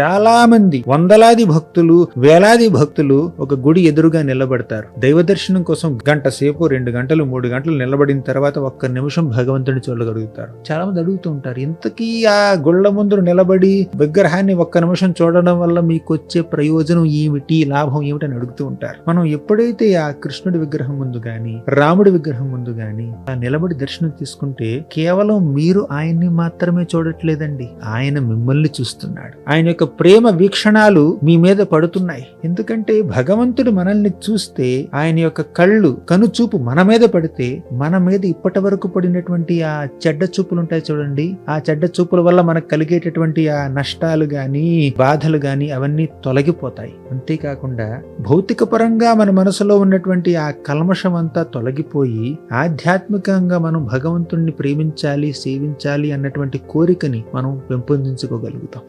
చాలా మంది వందలాది భక్తులు వేలాది భక్తులు ఒక గుడి ఎదురుగా నిలబడతారు. దైవ దర్శనం కోసం గంట సేపు రెండు గంటలు మూడు గంటలు నిలబడిన తర్వాత ఒక్క నిమిషం భగవంతుని చూడగలుగుతారు. చాలా మంది అడుగుతూ ఉంటారు ఇంతకీ ఆ గుళ్ళ ముందు నిలబడి విగ్రహాన్ని ఒక్క నిమిషం చూడడం వల్ల మీకు వచ్చే ప్రయోజనం ఏమిటి లాభం ఏమిటి అని అడుగుతూ ఉంటారు. మనం ఎప్పుడైతే ఆ కృష్ణుడి విగ్రహం ముందు గాని రాముడి విగ్రహం ముందు గాని ఆ నిలబడి దర్శనం తీసుకుంటే కేవలం మీరు ఆయన్ని మాత్రమే చూడట్లేదండి ఆయన మిమ్మల్ని చూస్తున్నాడు. ఆయన యొక్క ప్రేమ వీక్షణాలు మీ మీద పడుతున్నాయి. ఎందుకంటే భగవంతుడు మనల్ని చూస్తే ఆయన యొక్క కళ్ళు కనుచూపు మన మీద పడితే మన మీద ఇప్పటి వరకు పడినటువంటి ఆ చెడ్డ చూపులు ఉంటాయి చూడండి. ఆ చెడ్డ చూపుల వల్ల మనకు కలిగేటటువంటి ఆ నష్టాలు గాని బాధలు గాని అవన్నీ తొలగిపోతాయి. అంతేకాకుండా భౌతిక పరంగా మన మనసులో ఉన్నటువంటి ఆ కల్మషం అంతా తొలగిపోయి ఆధ్యాత్మికంగా మనం భగవంతుణ్ణి ప్రేమించాలి సేవించాలి అన్నటువంటి కోరికని మనం పెంపొందించుకోగలుగుతాం.